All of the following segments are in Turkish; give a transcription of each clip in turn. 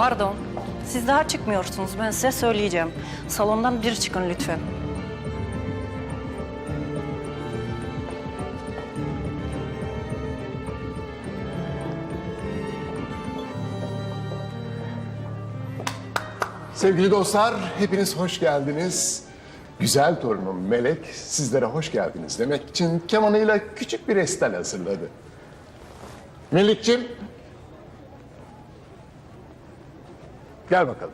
Pardon. Siz daha çıkmıyorsunuz. Ben size söyleyeceğim. Salondan bir çıkın lütfen. Sevgili dostlar, hepiniz hoş geldiniz. Güzel torunum Melek sizlere hoş geldiniz demek için kemanıyla küçük bir estel hazırladı. Melek'ciğim, gel bakalım.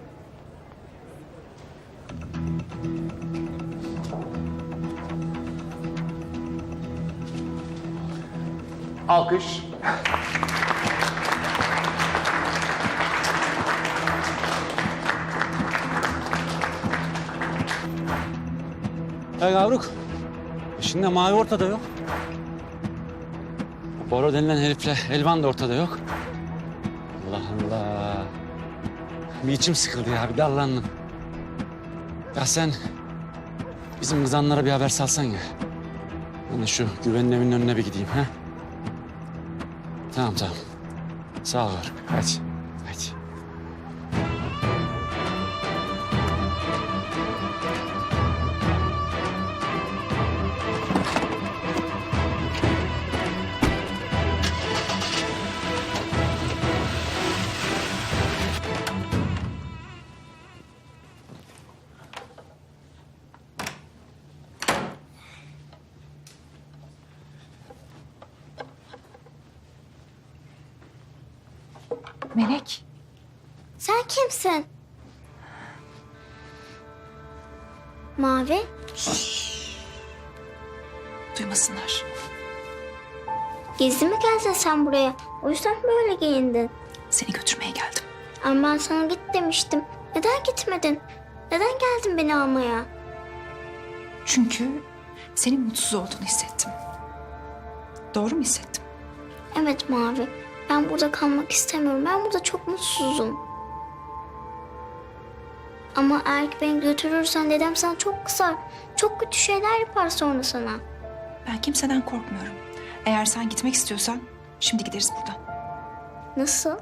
Alkış. Ya yavruk. Şimdi mavi ortada yok. Boro denilen herifle Elvan da ortada yok. Bir içim sıkıldı ya, bir dallandım. Ya sen bizim kızanlara bir haber salsan ya. Ben de şu güvenin önüne bir gideyim ha. Tamam tamam. Sağ ol. Hadi. Duymasınlar. Gizli mi geldin sen buraya? O yüzden böyle giyindin? Seni götürmeye geldim. Ama ben sana git demiştim. Neden gitmedin? Neden geldin beni almaya? Çünkü senin mutsuz olduğunu hissettim. Doğru mu hissettim? Evet Mavi. Ben burada kalmak istemiyorum. Ben burada çok mutsuzum. Ama eğer ki beni götürürsen dedem sana çok kızar. Çok kötü şeyler yapar sonra sana. Ben kimseden korkmuyorum. Eğer sen gitmek istiyorsan şimdi gideriz buradan. Nasıl?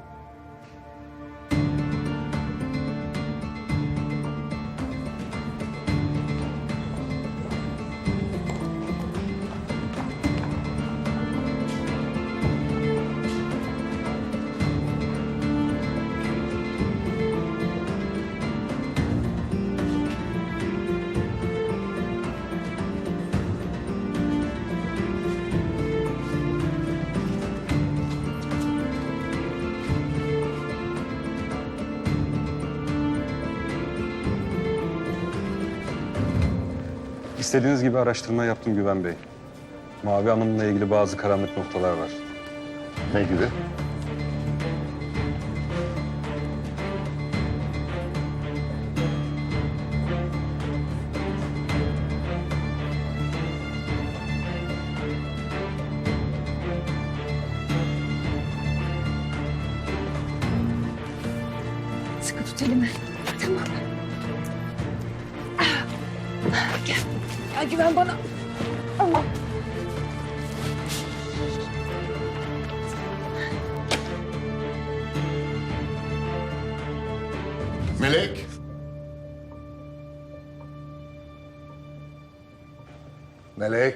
İstediğiniz gibi araştırma yaptım Güven Bey. Mavi Hanım'la ilgili bazı karanlık noktalar var. Ne gibi? Sıkı tut elimi. Tamam. Ya güven bana. Melek. Melek.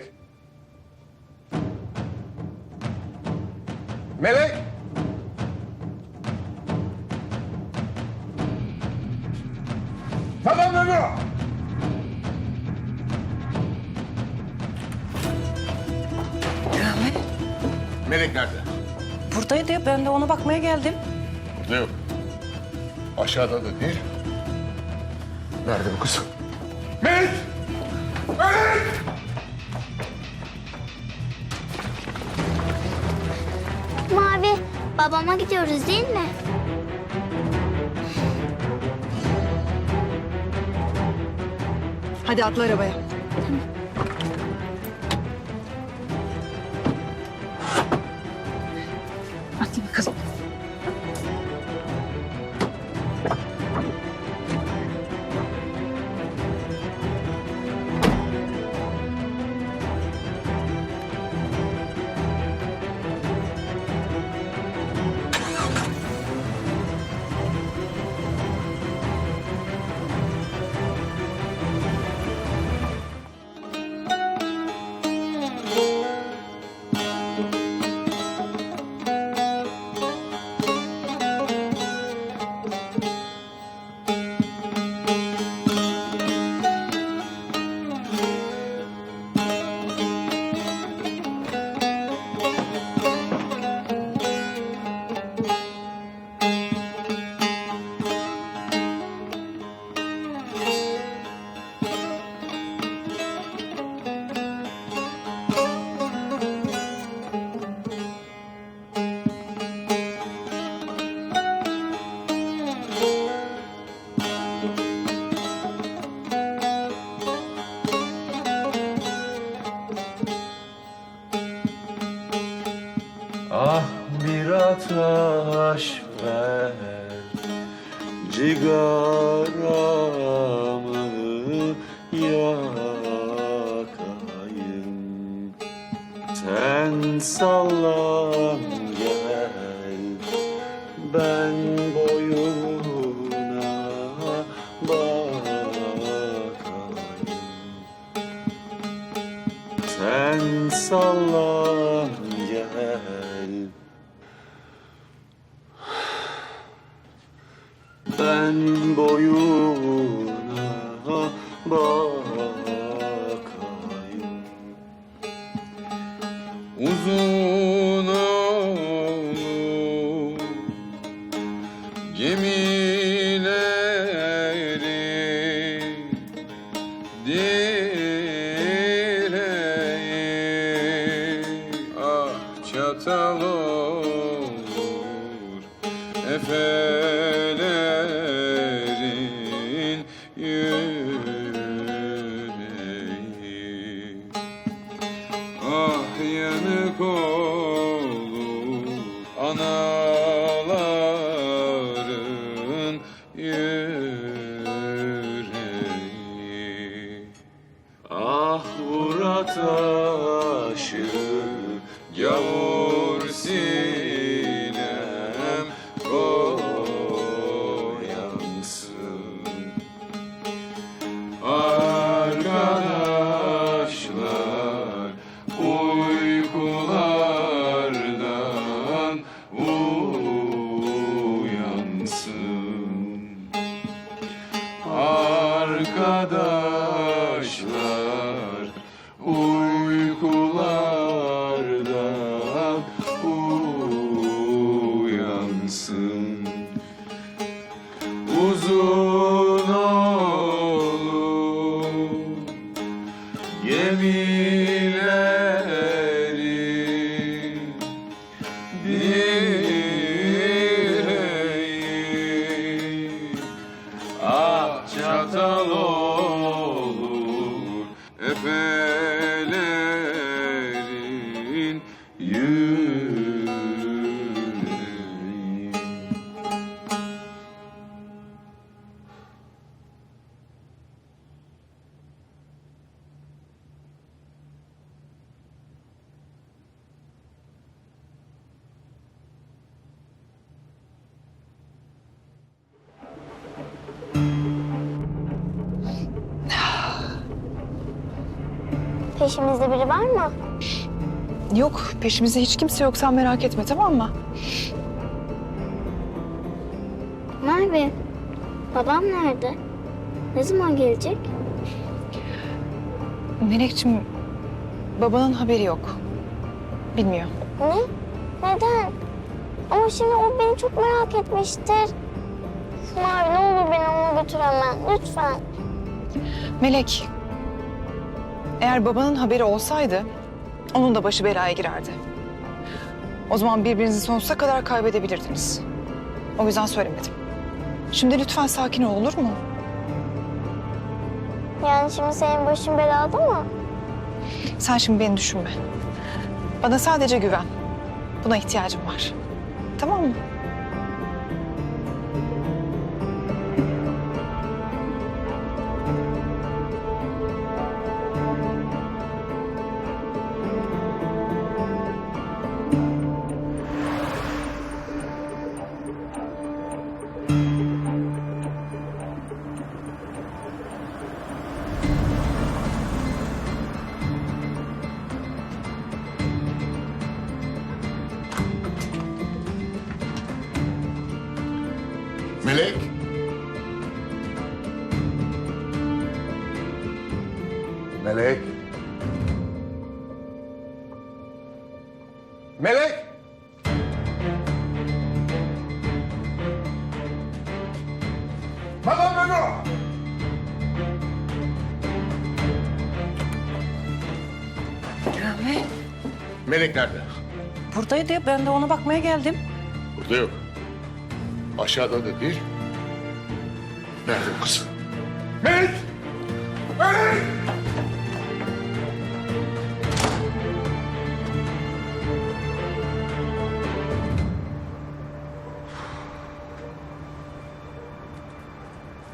Melek nerede? buradaydı. Ben de ona bakmaya geldim. Ne yok? Aşağıda da değil. Nerede bu kız? Melek! Melek! Mavi, babama gidiyoruz değil mi? Hadi atla arabaya. Hadi Sen sallan gel. Ben boyuna bakayım Michael. Peşimizde biri var mı? Yok peşimizde hiç kimse yok sen merak etme tamam mı? Merve, babam nerede? Ne zaman gelecek? Melekçim babanın haberi yok. Bilmiyor. Ne? Neden? Ama şimdi o beni çok merak etmiştir. Mavi ne olur beni ona götür hemen. Lütfen. Melek eğer babanın haberi olsaydı onun da başı belaya girerdi. O zaman birbirinizi sonsuza kadar kaybedebilirdiniz. O yüzden söylemedim. Şimdi lütfen sakin ol olur mu? Yani şimdi senin başın belada mı? Sen şimdi beni düşünme. Bana sadece güven. Buna ihtiyacım var. Tamam mı? Melek. Melek. Melek. Baba Memo. Rahmi Melek nerede? buradaydı ben de ona bakmaya geldim. Burada yok. Aşağıda da değil. Nerede o kızım? Melik! Melik!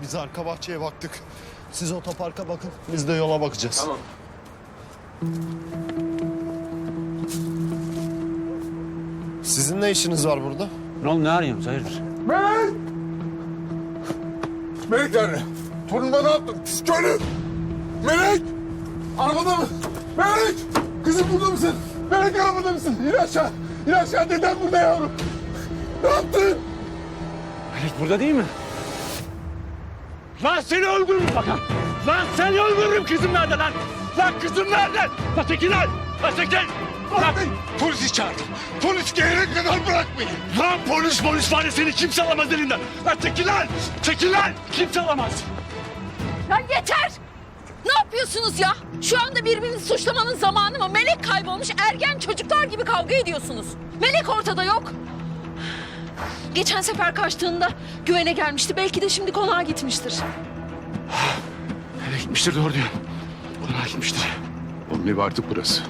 Biz arka bahçeye baktık. Siz otoparka bakın, biz de yola bakacağız. Tamam. Sizin ne işiniz var burada? Oğlum ne arıyorsunuz? Hayırdır? Melek! Nerede? Torunuma ne yaptın? Pis köylü! Melek! Arabada mı? Melek! Kızım burada mısın? Melek arabada mısın? İn aşağı. İn aşağı. Deden burada yavrum. Ne yaptın? Melek burada değil mi? Lan seni öldürürüm bakan. Lan seni öldürürüm kızım nerede lan? Lan kızım nerede? Lan çekil lan. Çekil. Lan Polisi çağırdım. Polis gelene kadar bırakmayın. Lan polis polis var ya seni kimse alamaz elinden. Lan çekil lan. Çekil lan. Kimse alamaz. Ya yeter! Ne yapıyorsunuz ya? Şu anda birbirinizi suçlamanın zamanı mı? Melek kaybolmuş ergen çocuklar gibi kavga ediyorsunuz. Melek ortada yok. Geçen sefer kaçtığında güvene gelmişti. Belki de şimdi konağa gitmiştir. Eve gitmiştir doğru diyor. Konağa gitmiştir. Onun evi artık burası.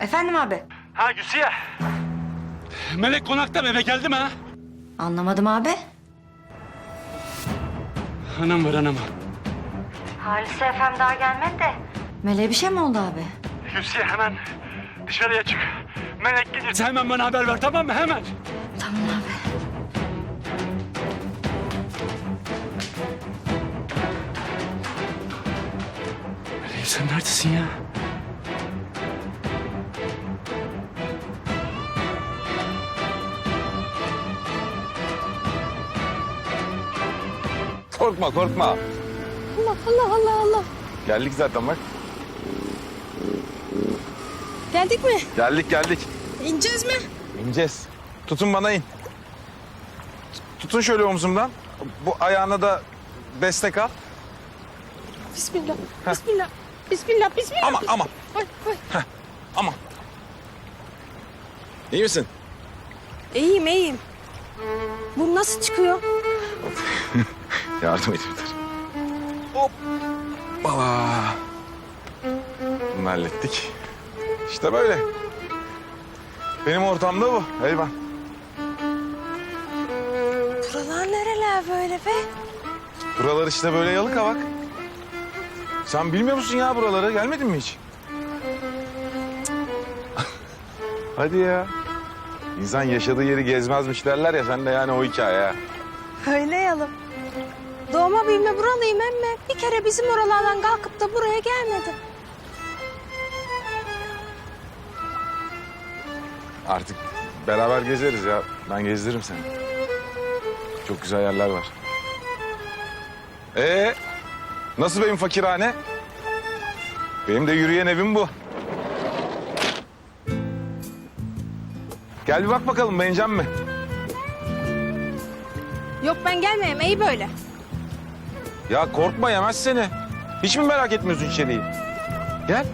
Efendim abi? Ha Gülsiye. Melek konakta mı eve geldi mi ha? Anlamadım abi. Anam var anam. Halise efem daha gelmedi de. Meleğe bir şey mi oldu abi? Gülsiye hemen dışarıya çık. Melek gelirse hemen bana haber ver tamam mı? Hemen. Tamam abi. Melek sen neredesin ya? Korkma korkma. Allah Allah Allah Allah. Geldik zaten bak. Geldik mi? Geldik geldik. İneceğiz mi? İneceğiz. Tutun bana in. Tutun şöyle omzumdan. Bu ayağına da destek al. Bismillah. Bismillah. Bismillah. Bismillah. Ama ama Ay, ay. ama. İyi misin? İyiyim iyiyim. Bu nasıl çıkıyor? Yardım et yeter. Hoppala. Bunu hallettik. İşte böyle. Benim ortamda bu. Eyvah. Buralar nereler böyle be? Buralar işte böyle yalık bak. Sen bilmiyor musun ya buraları? Gelmedin mi hiç? Hadi ya. İnsan yaşadığı yeri gezmezmiş derler ya sen de yani o hikaye. ha. Öyle yalım. Doğma büyüme buralıyım emme. Bir kere bizim oralardan kalkıp da buraya gelmedim. Artık beraber gezeriz ya. Ben gezdiririm seni. Çok güzel yerler var. Ee, nasıl benim fakirhane? Benim de yürüyen evim bu. Gel bir bak bakalım beğenecek mi? Yok ben gelmeyeyim iyi böyle. Ya korkma yemez seni. Hiç mi merak etmiyorsun içeriği? Gel.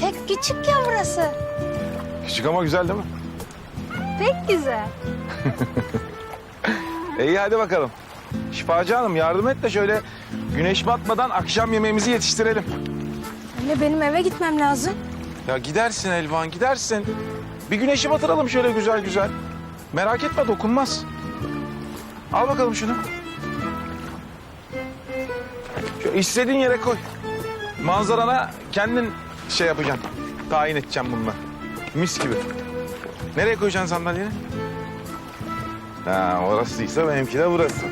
Pek küçük ya burası. Küçük ama güzel değil mi? Pek güzel. İyi hadi bakalım. Şifacı Hanım yardım et de şöyle güneş batmadan akşam yemeğimizi yetiştirelim. Anne benim eve gitmem lazım. Ya gidersin Elvan gidersin. Bir güneşi batıralım şöyle güzel güzel. Merak etme dokunmaz. Al bakalım şunu. Şu istediğin yere koy. Manzarana kendin şey yapacaksın. Tayin edeceğim bununla. Mis gibi. Nereye koyacaksın sandalyeni? Ha, orasıysa benimki de burası.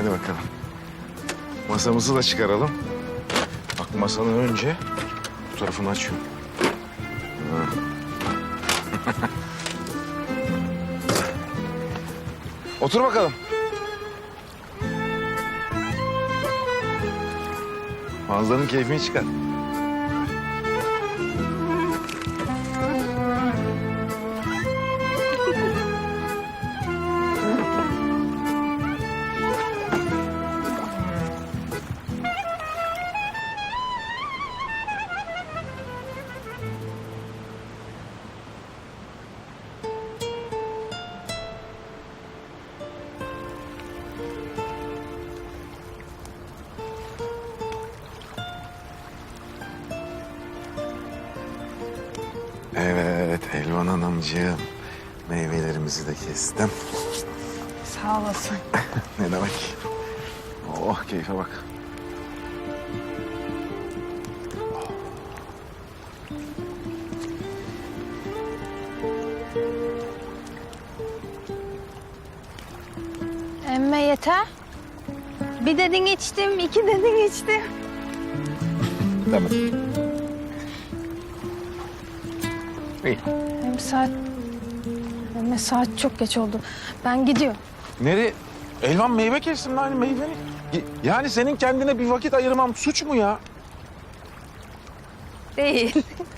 Hadi bakalım. Masamızı da çıkaralım. Bak masanın önce bu tarafını açıyorum. Otur bakalım. Manzaranın keyfini çıkar. Elvan Hanımcığım. Meyvelerimizi de kestim. Sağ olasın. Ne demek? Oh keyfe bak. Emme yeter. Bir dedin içtim, iki dedin içtim. Tamam. Hem saat... Emme saat çok geç oldu. Ben gidiyorum. Nereye? Elvan meyve kestim lan meyveni. Yani senin kendine bir vakit ayırmam suç mu ya? Değil.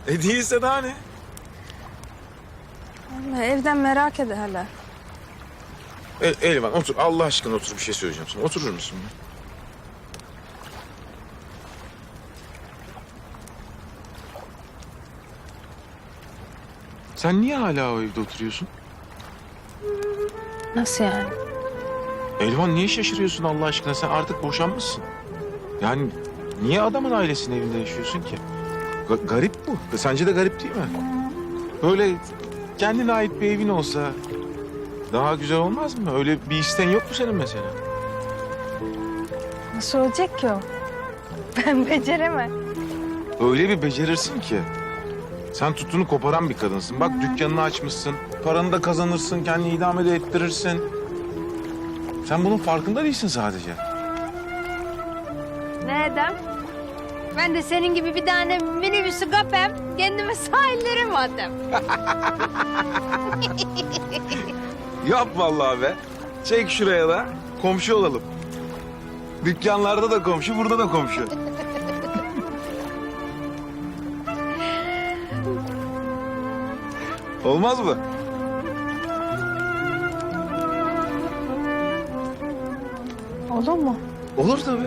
E değilse daha ne? Emme evden merak ederler. E, Elvan otur Allah aşkına otur bir şey söyleyeceğim sana. Oturur musun? ya? Sen niye hala o evde oturuyorsun? Nasıl yani? Elvan niye şaşırıyorsun Allah aşkına? Sen artık boşanmışsın. Yani niye adamın ailesinin evinde yaşıyorsun ki? Ga- garip bu. Sence de garip değil mi? Böyle kendine ait bir evin olsa daha güzel olmaz mı? Öyle bir isten yok mu senin mesela? Nasıl olacak ki o? Ben beceremem. Öyle bir becerirsin ki. Sen tutunu koparan bir kadınsın. Bak dükkanını açmışsın. Paranı da kazanırsın. Kendini idame de ettirirsin. Sen bunun farkında değilsin sadece. Ne edem? Ben de senin gibi bir tane minibüsü kapem, kendime sahillerim madem. Yap vallahi be. Çek şuraya da komşu olalım. Dükkanlarda da komşu, burada da komşu. Olmaz mı? Olur mu? Olur tabii.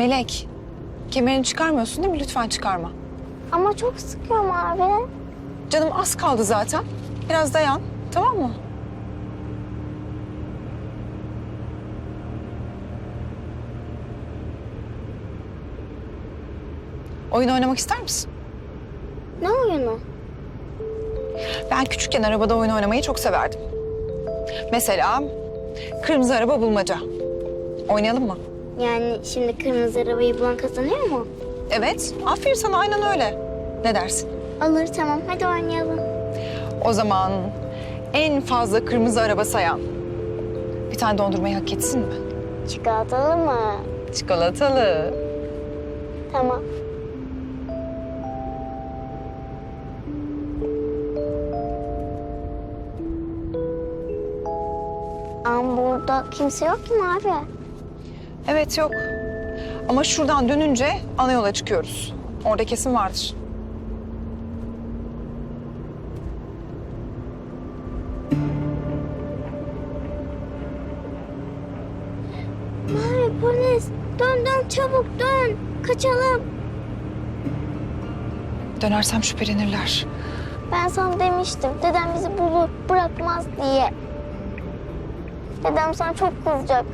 Melek, kemerini çıkarmıyorsun değil mi? Lütfen çıkarma. Ama çok sıkıyorum abi. Canım az kaldı zaten. Biraz dayan, tamam mı? Oyun oynamak ister misin? Ne oyunu? Ben küçükken arabada oyun oynamayı çok severdim. Mesela kırmızı araba bulmaca. Oynayalım mı? Yani şimdi kırmızı arabayı bulan kazanıyor mu? Evet, aferin sana aynen öyle. Ne dersin? Olur tamam hadi oynayalım. O zaman en fazla kırmızı araba sayan bir tane dondurmayı hak etsin mi? Çikolatalı mı? Çikolatalı. Tamam. Ama burada kimse yok ki abi? Evet yok. Ama şuradan dönünce ana yola çıkıyoruz. Orada kesin vardır. Mavi polis dön dön çabuk dön. Kaçalım. Dönersem şüphelenirler. Ben sana demiştim dedem bizi bulur bırakmaz diye. Dedem sana çok kızacak.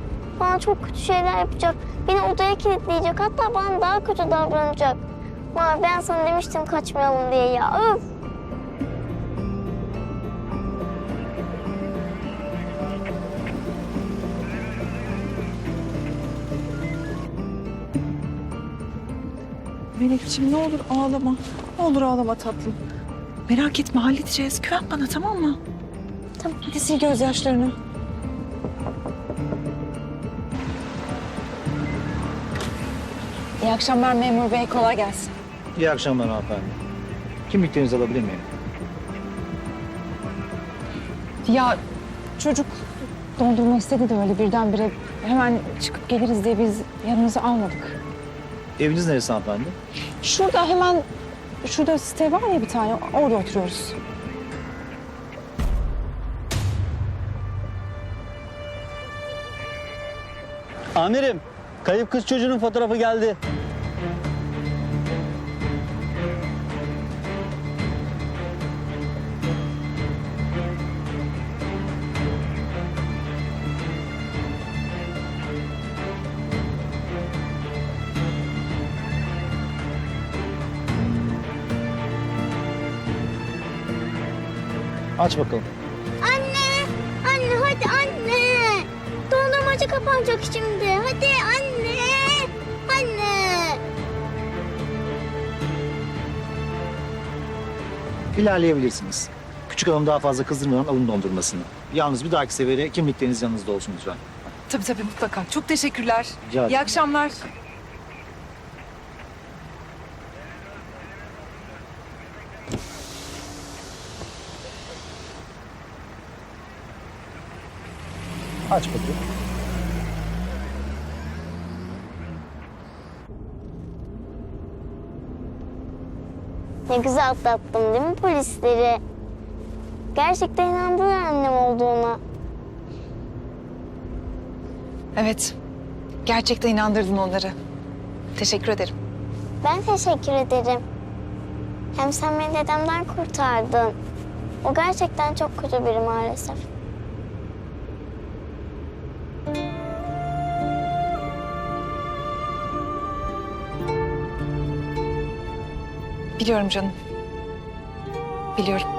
Bana çok kötü şeyler yapacak. Beni odaya kilitleyecek. Hatta bana daha kötü davranacak. Mavi ben sana demiştim kaçmayalım diye ya. Öf. Melekciğim ne olur ağlama. Ne olur ağlama tatlım. Merak etme halledeceğiz. Güven bana tamam mı? Tamam hadi sil gözyaşlarını. İyi akşamlar memur bey. Kolay gelsin. İyi akşamlar hanımefendi. Kimliklerinizi alabilir miyim? Ya çocuk dondurma istedi de öyle birdenbire hemen çıkıp geliriz diye biz yanımıza almadık. Eviniz neresi hanımefendi? Şurada hemen şurada site var ya bir tane orada oturuyoruz. Amirim, kayıp kız çocuğunun fotoğrafı geldi. Aç bakalım. Anne! Anne hadi anne! Dondurmacı kapanacak şimdi. Hadi anne! Anne! İlerleyebilirsiniz. Küçük hanım daha fazla kızdırmadan alın dondurmasını. Yalnız bir dahaki sefere kimlikleriniz yanınızda olsun lütfen. Tabii tabii mutlaka. Çok teşekkürler. Rica ederim. İyi akşamlar. Aç bakayım. Ne güzel atlattım değil mi polisleri? Gerçekten inandırıyor annem olduğuna. Evet. Gerçekten inandırdın onları. Teşekkür ederim. Ben teşekkür ederim. Hem sen beni dedemden kurtardın. O gerçekten çok kötü biri maalesef. Biliyorum canım. Biliyorum.